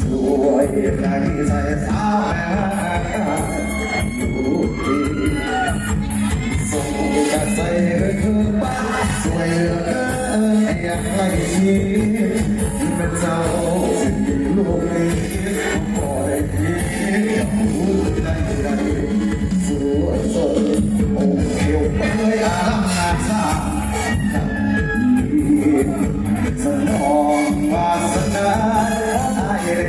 Свої зарізає саме.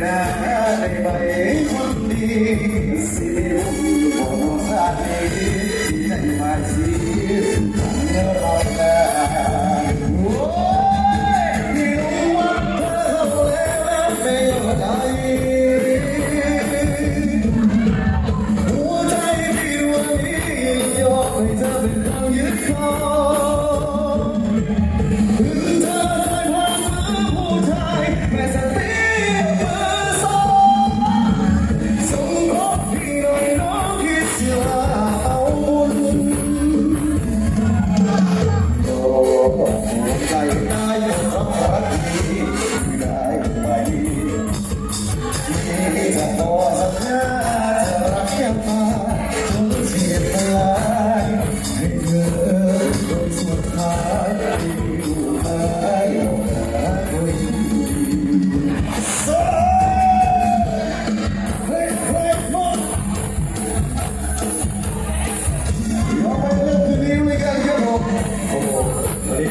na na bay bay Nayak.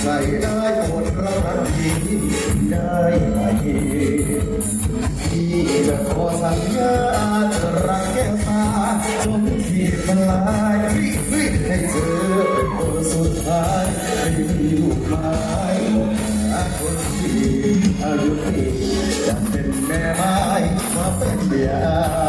ใส่ได้คดรักที่ได้ไหมที่จะขอสัญญาจะรักแก่วตาจนที่มันลายให้เจอเป็นคนสุดท้ายเป็นอยู่ภายคนที่อายุที่จะเป็นแม่ไม้มาเป็นเดีย